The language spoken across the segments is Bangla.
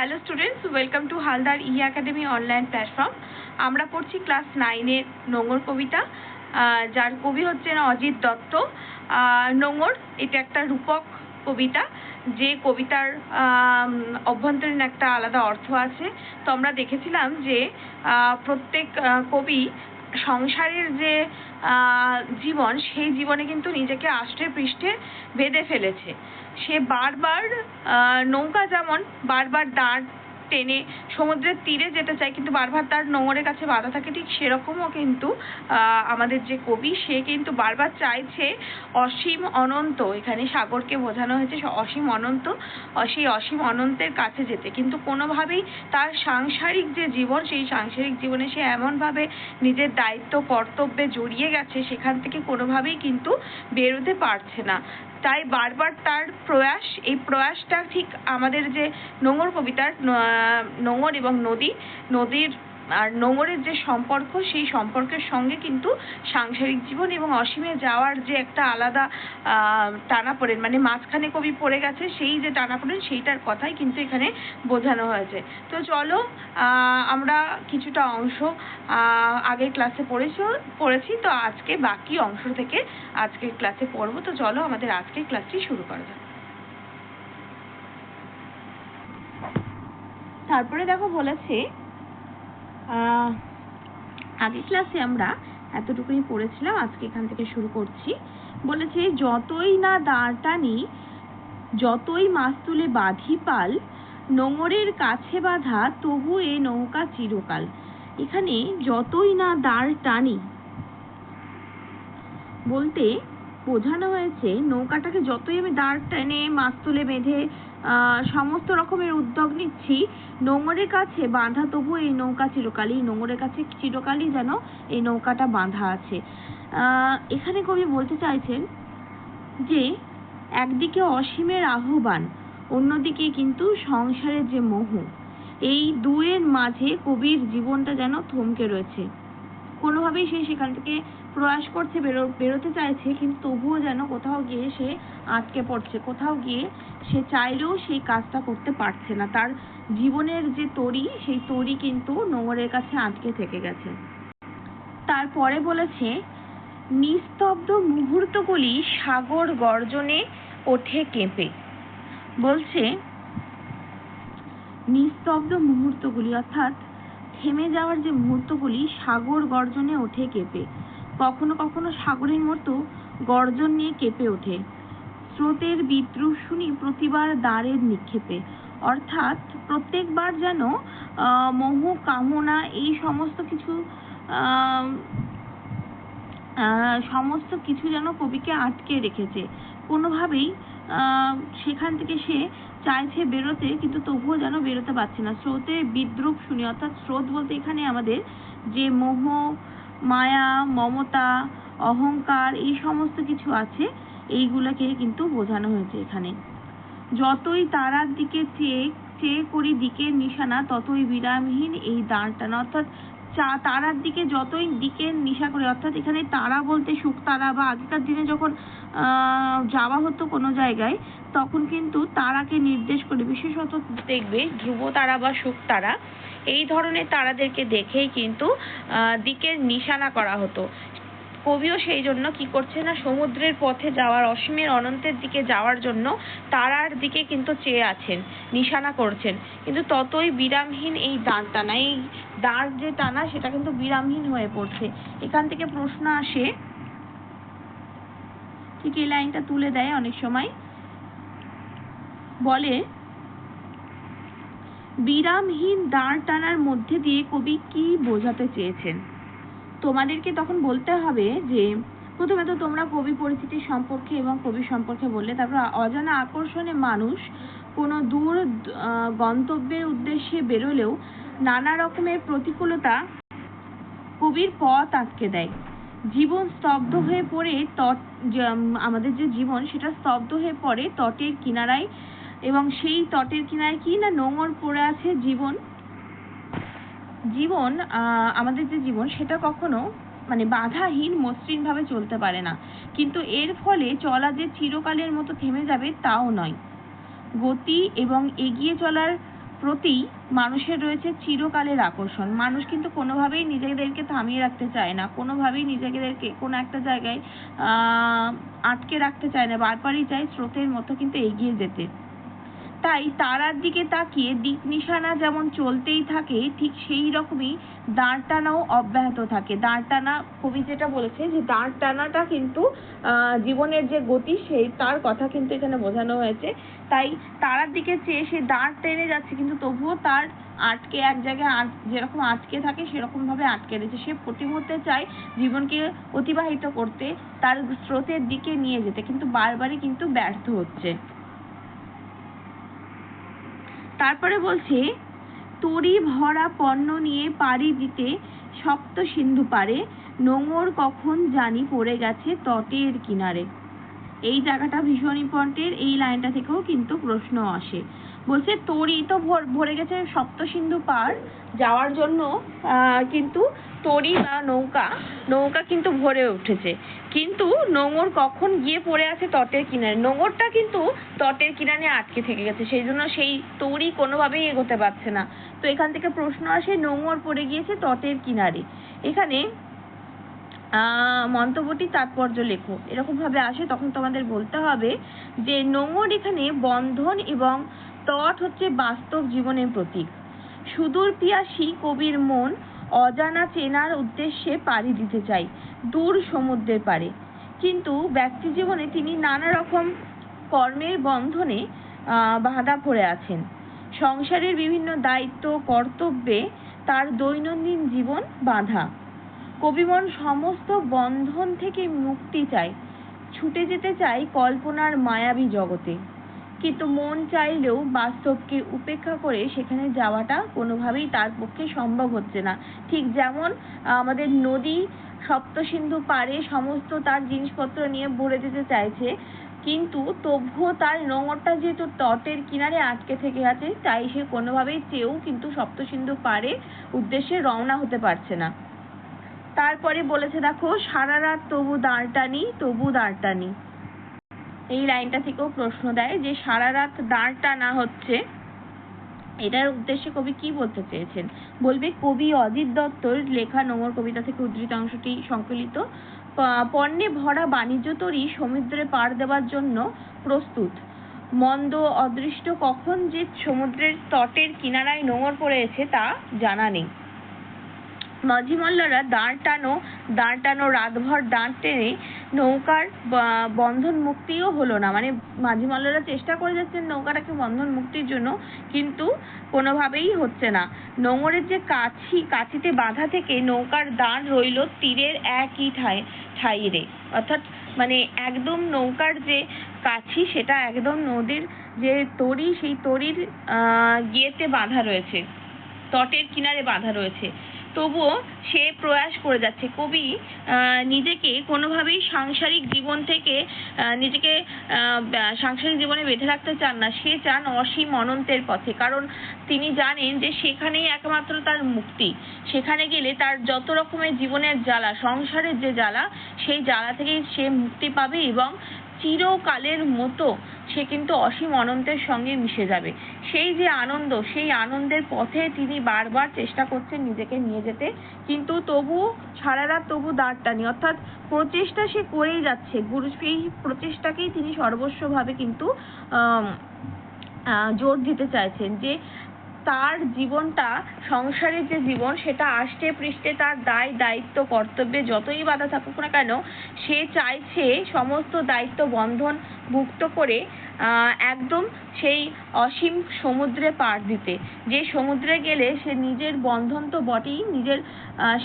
Hello students welcome to Haldar E academy online platform আমরা পড়ছি ক্লাস নাইনের নোংর কবিতা যার কবি হচ্ছেন অজিত দত্ত। নোংর এটা একটা রূপক কবিতা, যে কবিতার অভ্যন্তরীণ একটা আলাদা অর্থ আছে। তো আমরা দেখেছিলাম যে প্রত্যেক কবি সংসারের যে জীবন, সেই জীবনে কিন্তু নিজেকে আষ্টে পৃষ্ঠে বেঁধে ফেলেছে। সে বারবার নৌকা যেমন বারবার দাঁড় টেনে সমুদ্রের তীরে যেতে চায়, কিন্তু বারবার তার নোঙরের কাছে বাধা থাকে, ঠিক সেরকমও কিন্তু আমাদের যে কবি, সে কিন্তু বারবার চাইছে অসীম অনন্ত, এখানে সাগরকে বোঝানো হয়েছে অসীম অনন্ত সেই অসীম অনন্তের কাছে যেতে। কিন্তু কোনোভাবেই তার সাংসারিক যে জীবন, সেই সাংসারিক জীবনে সে এমনভাবে নিজের দায়িত্ব, কর্তব্যে জড়িয়ে গেছে, সেখান থেকে কোনোভাবেই কিন্তু বেরোতে পারছে না। তাই বারবার তার প্রয়াস, এই প্রয়াসটা ঠিক আমাদের যে নোঙর কবিতার নোঙর এবং নদী, নদীর আর নোঙরের যে সম্পর্ক, সেই সম্পর্কের সঙ্গে কিন্তু সাংসারিক জীবন এবং অসীমে যাওয়ার যে একটা আলাদা টানাপোড়েন মানে মাঝখানে কবি পড়ে গেছে, সেই যে টানাপোড়েন, সেইটার কথাই কিন্তু এখানে বোঝানো হয়েছে। তো চলো আমরা কিছুটা অংশ আগের ক্লাসে পড়েছি পড়েছি, তো আজকে বাকি অংশ থেকে আজকের ক্লাসে পড়ব। তো চলো, আমাদের আজকের ক্লাসটি শুরু করা যাক। তারপরে দেখো বলেছে আগের ক্লাসে আমরা এতটুকুই পড়েছিলাম, আজকে এখান থেকে শুরু করছি। বলেছে, যতই না দাঁড় টানি যতই মাছ তুলে বাঁধি পাল, নোঙরের কাছে বাঁধা, তবু এ নৌকা চিরকাল। এখানে যতই না দাঁড় টানি বলতে বোঝানো হয়েছে, নৌকাটাকে যতই আমি দাঁড় টেনে মাছ তুলে বেঁধে সমস্ত রকমের উদ্যোগ নিচ্ছি। নোঙরের কাছে বাঁধা তবু এই নৌকা চিরকালই, নোঙরের কাছে চিরকালই যেন এই নৌকাটা বাঁধা আছে। এখানে কবি বলতে চাইছেন যে, একদিকে অসীমের আহ্বান, অন্যদিকে কিন্তু সংসারের যে মোহ। এই দুয়ের মাঝে কবির জীবনটা যেন থমকে রয়েছে। কোনোভাবেই সে সেখান থেকে প্রয়াস করছে, বেরো, বেরোতে চাইছে, কিন্তু তবুও যেন কোথাও গিয়ে সে আটকে পড়ছে। কোথাও গিয়ে সে চাইলেও সেই কাজটা করতে পারছে না। তার জীবনের যে তরি, সেই তরি কিন্তু নোংরের কাছে আটকে থেকে গেছে। তারপরে বলেছে, নিস্তব্ধ মুহূর্তগুলি সাগর গর্জনে ওঠে কেঁপে। বলছে, নিস্তব্ধ মুহূর্তগুলি, অর্থাৎ থেমে যাওয়ার যে মুহূর্তগুলি সাগর গর্জনে ওঠে কেঁপে। কখনো কখনো সাগরের মতো গর্জন নিয়ে কেঁপে ওঠে। স্রোতের বিদ্রুপ শুনি প্রতিবার দ্বারের নিক্ষেপে। অর্থাৎ প্রত্যেকবার যেন মোহ, কামনা এই সমস্ত কিছু সমস্ত কিছু যেন কবিকে আটকে রেখেছে। কোনোভাবেই সেখান থেকে সে চাইছে বেরোতে, কিন্তু তবুও যেন বেরোতে পারছে না। স্রোতের বিদ্রুপ শুনি, অর্থাৎ স্রোত বলতে এখানে আমাদের যে মোহ, মায়া, মমতা, অহংকার, এই সমস্ত কিছু আছে। এইগুলোকে কিন্তু বোঝানো হয়েছে এখানে। যতই তারার দিকে চেয়ে চেয়ে করি দিকের নিশানা, ততই বিরামহীন এই দাঁড় টানা অর্থাৎ চা, তারার দিকে যতই দিকের নিশা করে, অর্থাৎ এখানে তারা বলতে সুখ, তারা বা আগেকার দিনে যখন যাওয়া হতো কোনো জায়গায়, তখন কিন্তু তারাকে নির্দেশ করে, বিশেষত দেখবে ধ্রুব তারা বা সুখ তারা, এই ধরনের তারাদেরকে দেখেই কিন্তু দিকের নিশানা করা হতো। কবিও সেই জন্য কি করছে না, সমুদ্রের পথে যাওয়ার, অসীমের অনন্তের দিকে যাওয়ার জন্য তারার দিকে কিন্তু চেয়ে আছেন, নিশানা করছেন। কিন্তু ততই বিরামহীন এই দাঁড় টানা এই দাঁড় যে টানা, সেটা কিন্তু বিরামহীন হয়ে পড়ছে। এখান থেকে প্রশ্ন আসে, ঠিক এই লাইনটা তুলে দেয় অনেক সময়। বলে, বিরামহীন দাঁড় টানার মধ্যে দিয়ে কবি কি বোঝাতে চেয়েছেন? তোমাদেরকে তখন বলতে হবে যে, প্রথমে তো তোমরা কবি পরিচিতি সম্পর্কে এবং কবি সম্পর্কে বললে, তারপর অজানা আকর্ষণে মানুষ কোনো দূর গন্তব্যের উদ্দেশ্যে বেরোলেও নানা রকমের প্রতিকূলতা কবির পথ আটকে দেয়। জীবন স্তব্ধ হয়ে পড়ে তট আমাদের যে জীবন, সেটা স্তব্ধ হয়ে পড়ে তটের কিনারায় এবং সেই তটের কিনারায় কি না নোঙর পড়ে আছে জীবন। জীবন আমাদের যে জীবন সেটা কখনো মানে বাধাহীন মসৃণ ভাবে চলতে পারে না। কিন্তু এর ফলে চলা যে চিরকালের মতো থেমে যাবে তাও নয়। গতি এবং এগিয়ে চলার প্রতি মানুষের রয়েছে চিরকালের আকর্ষণ। মানুষ কিন্তু কোনোভাবেই নিজেদেরকে থামিয়ে রাখতে চায় না। কোনোভাবেই নিজেদেরকে কোনো একটা জায়গায় আটকে রাখতে চায় না। বারবারই চায় স্রোতের মতো কিন্তু এগিয়ে যেতে। তাই তারার দিকে তাকিয়ে দিক নিশানা যেমন চলতেই থাকে, ঠিক সেই রকমই দাঁড় টানাও অব্যাহত থাকে। দাঁড় টানা কবি যেটা বলেছে যে দাঁড় টানাটা কিন্তু জীবনের যে গতি, সেই তার কথা কিন্তু এখানে বোঝানো হয়েছে। তাই তারার দিকে চেয়ে সে দাঁড় টেনে যাচ্ছে, কিন্তু তবুও তার আটকে, এক জায়গায় আট, যেরকম আটকে থাকে সেরকম ভাবে আটকে রয়েছে। সে প্রতি মুহূর্তে চায় জীবনকে অতিবাহিত করতে, তার স্রোতের দিকে নিয়ে যেতে, কিন্তু বারবারই কিন্তু ব্যর্থ হচ্ছে। তারপরে বলছি তরি ভরা পণ্য নিয়ে পাড়ি দিতে শক্ত সিন্ধু পারে, নোঙর কখন জানি পড়ে গেছে তটের কিনারে। এই জায়গাটা ভীষণ ইম্পর্টেন্ট এই লাইনটা থেকেও কিন্তু প্রশ্ন আসে। বলছে তরি তো ভর- গেছে সপ্ত সিন্ধু পার যাওয়ার জন্য কিন্তু তরি বা নৌকা নৌকা কিন্তু ভরে উঠেছে। কিন্তু নোঙর কখন গিয়ে পড়ে আছে তটের কিনারে? নোঙরটা কিন্তু তটের কিনারে আটকে থেকে গেছে, সেই জন্য সেই তরি কোনোভাবেই এগোতে পারছে না। তো এখান থেকে প্রশ্ন আসে, নোঙর পড়ে গিয়েছে তটের কিনারে। এখানে মন্তব্যটি তাৎপর্য লেখো। এরকম ভাবে আসে, তখন তোমাদের বলতে হবে যে নোঙর এখানে বন্ধন এবং তট হচ্ছে বাস্তব জীবনের প্রতীক। সুদূর পিয়াসী কবির মন অজানা চেনার উদ্দেশ্যে পাড়ি দিতে চাই, দূর সমুদ্রের পারে কিন্তু ব্যক্তি জীবনে তিনি নানা রকম কর্মের বন্ধনে বাঁধা পড়ে আছেন। সংসারের বিভিন্ন দায়িত্ব, কর্তব্যে তার দৈনন্দিন জীবন বাঁধা। কবিমন সমস্ত বন্ধন থেকে মুক্তি চায়, ছুটে যেতে চায় কল্পনার মায়াবী জগতে। কিন্তু মন চাইলেও বাস্তবকে উপেক্ষা করে সেখানে যাওয়াটা কোনোভাবেই তার পক্ষে সম্ভব হচ্ছে না। ঠিক যেমন, আমাদের নদী, সপ্তসিন্ধু পারে সমস্ত তার জিনিসপত্র নিয়ে ভরে যেতে চাইছে, কিন্তু তবুও তার নোঙরটা যেহেতু তটের কিনারে আটকে থেকে আছে, তাই সে কোনোভাবেই চেয়েও কিন্তু সপ্তসিন্ধু পারে উদ্দেশ্যে রওনা হতে পারছে না। তারপরে বলেছে, দেখো, সারা রাত তবু দাঁড়টানি তবু দাঁড় টানি। এই লাইনটা থেকেও প্রশ্ন দেয় যে সারা রাত দাঁড় টানা হচ্ছে। এটার উদ্দেশ্যে কবি কি বলতে চেয়েছেন? বলবে, কবি অজিত দত্তর লেখা নোংর কবিতা থেকে উদ্ধৃত অংশটি সংকলিত। পণ্যে ভরা বাণিজ্য তরী সমুদ্রে পার দেওয়ার জন্য প্রস্তুত। মন্দ অদৃষ্ট কখন যে সমুদ্রের তটের কিনারায় নোঙর পড়েছে তা জানা নেই। মাঝি মাল্লারা দাঁড় টানো দাঁড় টানো, রাতভর দাঁড় টেনে নৌকার বন্ধন মুক্তিও হলো না। মানে মাঝি মাল্লারা চেষ্টা করে যাচ্ছেন নৌকাটাকে বন্ধন মুক্তির জন্য, কিন্তু কোনোভাবেই হচ্ছে না। নোঙরের যে কাছি, কাছিতে বাঁধা থেকে নৌকার দাঁড় রইল তীরের একই ঠাই, ঠাইরে। অর্থাৎ মানে একদম নৌকার যে কাছি, সেটা একদম নদীর যে তরি, সেই তরির, আহ গিয়েতে বাঁধা রয়েছে। তটের কিনারে বাঁধা রয়েছে। তবুও সে প্রয়াস করে যাচ্ছে। কবি নিজেকে কোনোভাবেই সাংসারিক জীবন থেকে নিজেকে সাংসারিক জীবনে বেঁধে রাখতে চান না। সে চান অসীম অনন্তের পথে। কারণ তিনি জানেন যে সেখানেই একমাত্র তার মুক্তি। সেখানে গেলে তার যত রকমের জীবনের জ্বালা, সংসারের যে জ্বালা, সেই জ্বালা থেকে সে মুক্তি পাবে এবং চিরকালের মতো সে কিন্তু অসীম অনন্তের সঙ্গে মিশে যাবে। সেই যে আনন্দ, সেই আনন্দের পথে তিনি বারবার চেষ্টা করছেন নিজেকে নিয়ে যেতে। কিন্তু তবু, সারা রাত তবু দাঁড় টানি। অর্থাৎ প্রচেষ্টা সে করেই যাচ্ছে। গুরু, সেই প্রচেষ্টাকেই তিনি সর্বস্বভাবে কিন্তু জোর দিতে চাইছেন যে তার জীবনটা, সংসারের যে জীবন, সেটা আষ্টে পৃষ্ঠে তার দায়, দায়িত্ব, কর্তব্যে যতই বাধা থাকুক না কেন, সে চাইছে সমস্ত দায়িত্ব বন্ধন মুক্ত করে একদম সেই অসীম সমুদ্রে পাড় দিতে। যে সমুদ্রে গেলে সে নিজের বন্ধন তো বটেই, নিজের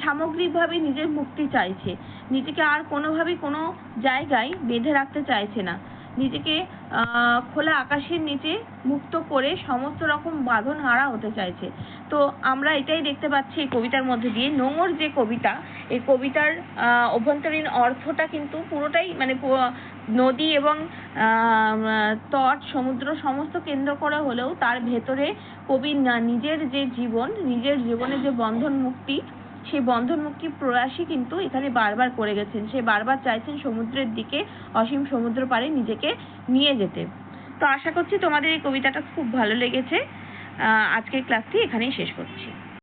সামগ্রিকভাবে নিজের মুক্তি চাইছে। নিজেকে আর কোনোভাবেই কোনো জায়গায় বেঁধে রাখতে চাইছে না। নিজেকে, আহ, খোলা আকাশের নিচে মুক্ত করে সমস্ত রকম বাঁধন হারা হতে চাইছে। তো আমরা এটাই দেখতে পাচ্ছি এই কবিতার মধ্যে দিয়ে। নোংর যে কবিতা, এই কবিতার, আহ, অভ্যন্তরীণ অর্থটা কিন্তু পুরোটাই মানে নদী এবং, আহ, তট, সমুদ্র সমস্ত কেন্দ্র করে হলেও তার ভেতরে কবি নিজের যে জীবন, নিজের জীবনে যে বন্ধন মুক্তি সেই বন্ধন মুক্তি প্রয়াসই কিন্তু এখানে বারবার করে গেছেন। সে বারবার চাইছেন সমুদ্রের দিকে, অসীম সমুদ্র পাড়ে নিজেকে নিয়ে যেতে। তো আশা করছি তোমাদের এই কবিতাটা খুব ভালো লেগেছে। আজকের ক্লাসটি এখানেই শেষ করছি।